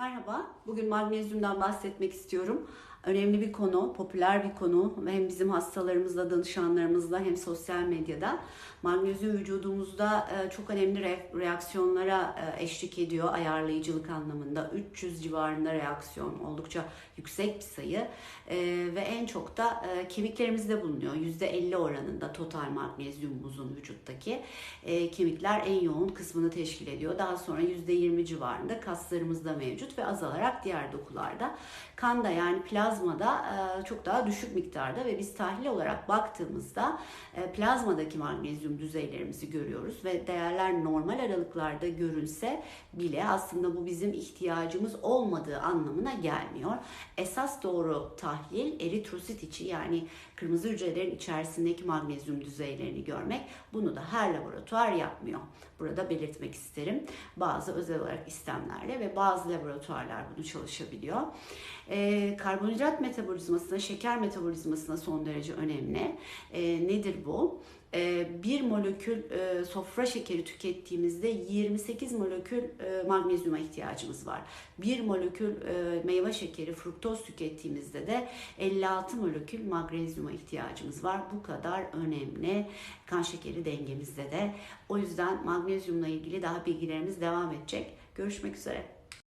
Merhaba, bugün magnezyumdan bahsetmek istiyorum. Önemli bir konu, popüler bir konu. Hem bizim hastalarımızla, danışanlarımızla hem sosyal medyada. Magnezyum vücudumuzda e, çok önemli re- reaksiyonlara e, eşlik ediyor ayarlayıcılık anlamında. 300 civarında reaksiyon, oldukça yüksek bir sayı. E, Ve en çok da kemiklerimizde bulunuyor. %50 oranında total magnezyumumuzun vücuttaki. Kemikler en yoğun kısmını teşkil ediyor. Daha sonra %20 civarında kaslarımızda mevcut ve azalarak diğer dokularda. Kanda yani plazmada çok daha düşük miktarda ve biz tahlil olarak baktığımızda plazmadaki magnezyum düzeylerimizi görüyoruz ve değerler normal aralıklarda görünse bile aslında bu bizim ihtiyacımız olmadığı anlamına gelmiyor. Esas doğru tahlil eritrosit içi yani kırmızı hücrelerin içerisindeki magnezyum düzeylerini görmek. Bunu da her laboratuvar yapmıyor. Burada belirtmek isterim. Bazı özel olarak istemlerle ve bazı laboratuvarlar bunu çalışabiliyor. Ee, karbonhidrat metabolizmasına, şeker metabolizmasına son derece önemli. Ee, nedir bu? Ee, bir molekül e, sofra şekeri tükettiğimizde 28 molekül e, magnezyuma ihtiyacımız var. Bir molekül e, meyve şekeri fruktoz tükettiğimizde de 56 molekül magnezyuma ihtiyacımız var. Bu kadar önemli kan şekeri dengemizde de. O yüzden magnezyumla ilgili daha bilgilerimiz devam edecek. Görüşmek üzere.